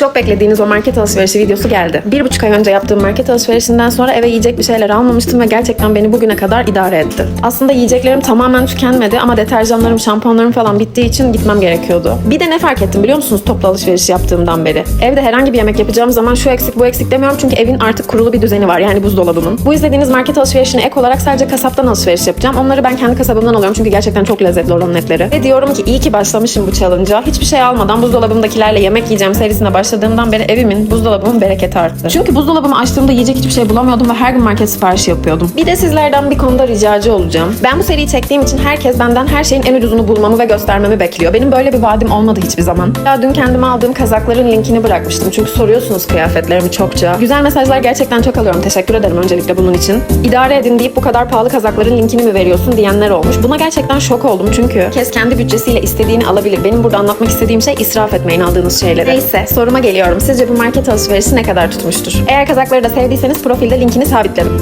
Çok beklediğiniz o market alışverişi videosu geldi. Bir buçuk ay önce yaptığım market alışverişinden sonra eve yiyecek bir şeyler almamıştım ve gerçekten beni bugüne kadar idare etti. Aslında yiyeceklerim tamamen tükenmedi ama deterjanlarım, şampuanlarım falan bittiği için gitmem gerekiyordu. Bir de ne fark ettim biliyor musunuz toplu alışveriş yaptığımdan beri? Evde herhangi bir yemek yapacağım zaman şu eksik bu eksik demiyorum çünkü evin artık kurulu bir düzeni var yani buzdolabımın. Bu izlediğiniz market alışverişine ek olarak sadece kasaptan alışveriş yapacağım. Onları ben kendi kasabımdan alıyorum çünkü gerçekten çok lezzetli oranın etleri. Ve diyorum ki iyi ki başlamışım bu challenge'a. Hiçbir şey almadan buzdolabımdakilerle yemek yiyeceğim serisine başladığımdan beri evimin, buzdolabımın bereketi arttı. Çünkü buzdolabımı açtığımda yiyecek hiçbir şey bulamıyordum ve her gün market siparişi yapıyordum. Bir de sizlerden bir konuda ricacı olacağım. Ben bu seriyi çektiğim için herkes benden her şeyin en ucuzunu bulmamı ve göstermemi bekliyor. Benim böyle bir vaadim olmadı hiçbir zaman. Ya dün kendime aldığım kazakların linkini bırakmıştım. Çünkü soruyorsunuz kıyafetlerimi çokça. Güzel mesajlar gerçekten çok alıyorum. Teşekkür ederim öncelikle bunun için. İdare edin deyip bu kadar pahalı kazakların linkini mi veriyorsun diyenler olmuş. Buna gerçekten şok oldum çünkü herkes kendi bütçesiyle istediğini alabilir. Benim burada anlatmak istediğim şey israf etmeyin aldığınız şeyleri. Neyse soruma geliyorum. Sizce bu market alışverişi ne kadar tutmuştur? Eğer kazakları da sevdiyseniz profilde linkini sabitledim.